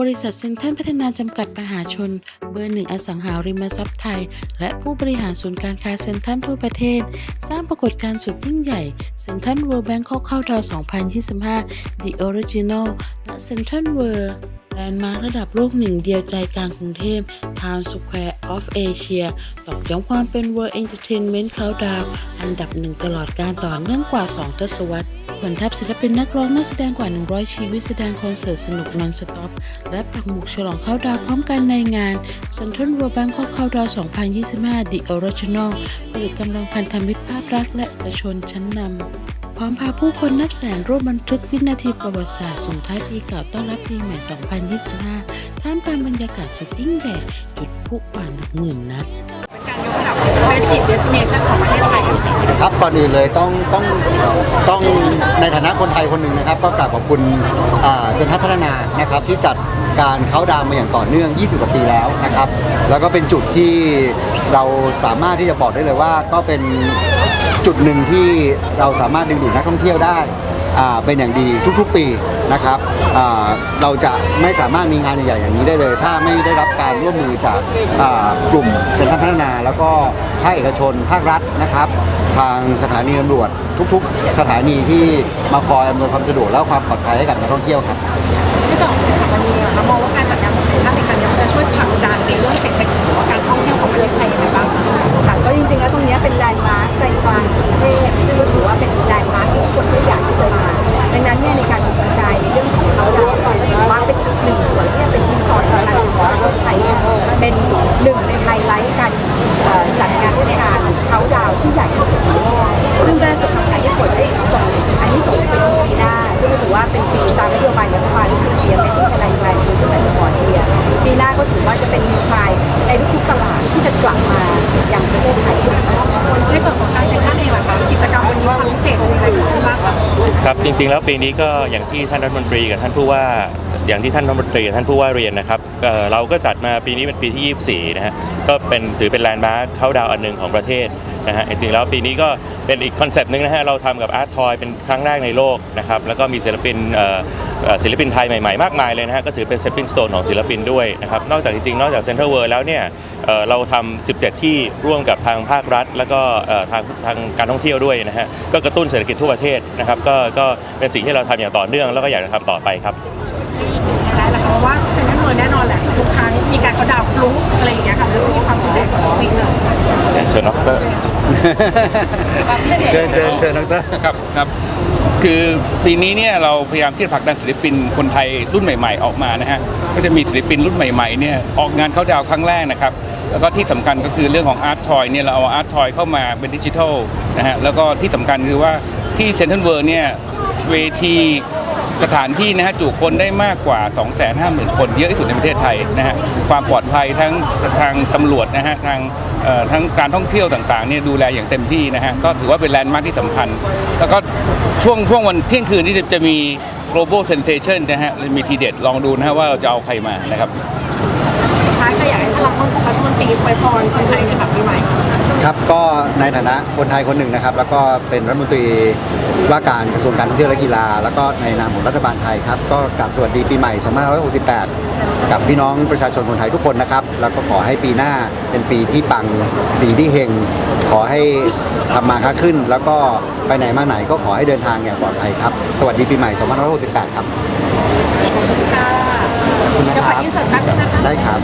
บริษัทเซ็นทรัลพัฒนาจำกัดมหาชน เบอร์หนึ่งอสังหาริมทรัพย์ไทย และผู้บริหารศูนย์การค้าเซ็นทรัลทั่วประเทศ สร้างปรากฏการณ์สุดยิ่งใหญ่เซ็นทรัลเวิลด์แบงคอกเข้าดาว 2025 The Original และเซ็นทรัลเวิลด์แลนด์มาร์คระดับโลกหนึ่งเดียวใจกลางกรุงเทพ Town Square of Asia ตอกย้ำความเป็น World Entertainment Countdown อันดับหนึ่งตลอดการต่อเนื่องกว่า 2 ทศวรรษขวัญทัพศิลปินนักร้องนักแสดงกว่า 100 ชีวิตแสดงคอนเสิร์ตสนุกนอนสต็อป และปักหมุกฉลองเข้าดาวพร้อมกันในงาน Central World Bangkok เข้าดาว2025 The Original ผลิตกำลังพันธมิตรภาครัฐและเอกชนชั้นนำ พร้อมพาผู้คนนับแสนร่วมบันทึกวินาทีประวัติศาสตร์ส่งท้ายปีเก่าต้อนรับปีใหม่ 2025 ท่ามกลางบรรยากาศสุดยิ่งใหญ่จุดพลุกว่าหนึ่งหมื่นนัด Prestige Destination ของประเทศไทยอยู่นนี้ครับก่อนอื่นเลยต้องต้องต้องในฐานะคนไทยคนหนึ่งนะครับ ก็กราบขอบคุณอ่าเซ็นทรัลพัฒนานะครับที่จัดการเขาดาวมาอย่างต่อเนื่อง 20 กว่าปีแล้วนะครับ แล้วก็เป็นจุดที่เราสามารถที่จะบอกได้เลยว่าก็เป็นจุดหนึ่งที่เราสามารถดึงดูดนักท่องเที่ยวได้ เป็นอย่างดีทุกๆปีนะครับเราจะไม่สามารถมีงานใหญ่ๆอย่างนี้ได้เลย ถ้าไม่ได้รับการร่วมมือจากกลุ่มเซ็นทรัลพัฒนา แล้วก็ภาคเอกชนภาครัฐนะครับ ทางสถานีตำรวจทุกๆ สถานีที่มาคอยอำนวยความสะดวกและความปลอดภัยให้กับนักท่องเที่ยวครับในส่วนของสถานีอะเรามองว่าการจัดงานของเซ็นทรัลในครั้งนี้จะช่วยผลักดันในเรื่องเศรษฐกิจหรือว่าการท่องเที่ยวของประเทศไทยยังไงบ้างค่ะก็จริงๆแล้วตรงนี้เป็นแลนด์มาร์ รัฐบาลที่คือเปียม่ใช่แค่ในไทยคือช่วยสปอร์ตเอียปีหน้าก็ถือว่าจะเป็นนิวไพร์ในทุกๆตลาดที่จะกลับมาอย่างประเทศไทยด้วยในส่วนของการเซ็นทรัลเองล่ะคะกิจกรรมวันนี้ความพิเศษจะมีอะไรขึ้นบ้างคะครับจริงๆแล้วปีนี้ก็อย่างที่ท่านรัฐมนตรีกับท่านผู้ว่าอย่างที่ท่านรัฐมนตรีกับท่านผู้ว่าเรียนนะครับเออเราก็จัดมาปีนี้เป็นปีที่ 24นะฮะก็เป็นถือเป็นแลนด์มาร์คเข้าดาวอันหนึ่งของประเทศ นะฮะจริงๆแล้วปีนี้ก็เป็นอีกคอนเซปต์หนึ่งนะฮะเราทำกับอาร์ตทอยเป็นครั้งแรกในโลกนะครับแล้วก็มีศิลปินเอ่อเอ่อศิลปินไทยใหม่ๆมากมายเลยนะฮะก็ถือเป็น stepping stone ของศิลปินด้วยนะครับนอกจากจริงๆนอกจากเซ็นทรัลเวิร์แล้วเนี่ยเอ่อเราทำ17 ที่ร่วมกับทางภาครัฐ แล้วก็เอ่อทางทางการท่องเที่ยวด้วยนะฮะก็กระตุ้นเศรษฐกิจทั่วประเทศนะครับก็ก็เป็นสิ่งที่เราทำอย่างต่อเนื่องแล้วก็อยากจะทำต่อไปครับ เชิญเชิญเชิญดรครับครับคือปีนี้เนี่ยเราพยายามที่จะผลักดันศิลปินคนไทยรุ่นใหม่ ๆ ออกมานะฮะก็จะมีศิลปินรุ่นใหม่ๆเนี่ยออกงานเขาดาวครั้งแรกนะครับแล้วก็ที่สำคัญก็คือเรื่องของอาร์ตทอยเนี่ยเราเอาอาร์ตทอยเข้ามาเป็นดิจิทัลนะฮะแล้วก็ที่สำคัญคือว่าที่เซ็นทรัลเวิร์เนี่ยเวทีสถานที่นะฮะจุคนได้มากกว่า 250,000 คนเยอะที่สุดในประเทศไทยนะฮะความปลอดภัยทั้งทางตำรวจนะฮะทาง ทั้งการท่องเที่ยวต่างๆเนี่ยดูแลอย่างเต็มที่นะฮะก็ถือว่าเป็นแลนด์มาร์คที่สำคัญ แล้วก็ช่วงช่วงวันเที่ยงคืนที่จะจะมี global sensation นะฮะมีทีเด็ดลองดูนะฮะว่าเราจะเอาใครมานะครับ นฐานะคนไทยคนหนึ่งนะครับ แล้วก็เป็นรัฐมนตรีว่าการกระทรวงการท่องเที่ยวและกีฬา แล้วก็ในนามของรัฐบาลไทยครับ ก็กราบสวัสดีปีใหม่ 2568 กับพี่น้องประชาชนคนไทยทุกคนนะครับ แล้วก็ขอให้ปีหน้าเป็นปีที่ปัง ปีที่เฮง ขอให้ทำมาค้าขึ้น แล้วก็ไปไหนมาไหนก็ขอให้เดินทางอย่างปลอดภัยครับ สวัสดีปีใหม่ 2568 ครับค่ะขอบคุณนะเดี๋ยวคขอรับอินเสิร์ตแป๊บนึงนะคะได้ครับ